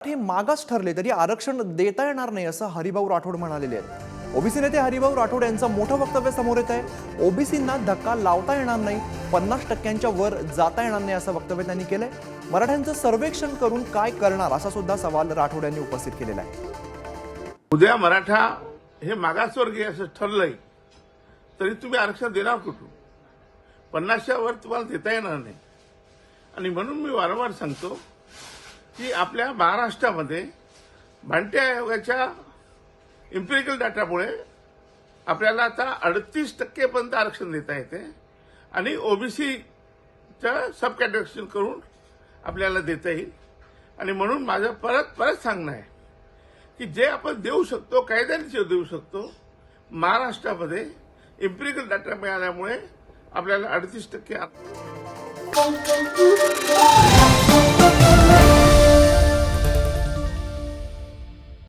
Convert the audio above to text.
हे मागास ठरले तरी आरक्षण देता येणार नाही असं हरिभाऊ राठोड म्हणालेले आहेत. ओबीसी नेते हरिभाऊ राठोड यांचं मोठं वक्तव्य समोर येत आहे. ओबीसींना धक्का लावता येणार नाही पन्नास टक्क्यांच्या वर जाता येणार नाही असं वक्तव्य त्यांनी केलंय. मराठ्यांचं सर्वेक्षण करून काय करणार असा सुद्धा सवाल राठोड यांनी उपस्थित केलेला आहे. उद्या मराठा हे मागासवर्गीय असं ठरलंय तरी तुम्ही आरक्षण देणार कुठून? पन्नासच्या वर तुम्हाला देता येणार नाही. आणि म्हणून मी वारंवार सांगतो की आपल्या महाराष्ट्रामध्ये भांट्या आयोगाच्या इम्पेरिकल डाटामुळे आपल्याला आता अडतीस टक्केपर्यंत आरक्षण देता येते आणि ओबीसीचं सब कॅटेगरेशन करून आपल्याला देता येईल. आणि म्हणून माझं परत परत सांगणं आहे की जे आपण देऊ शकतो कायद्याने देऊ शकतो महाराष्ट्रामध्ये इम्पेरिकल डाटा मिळाल्यामुळे आपल्याला अडतीस टक्के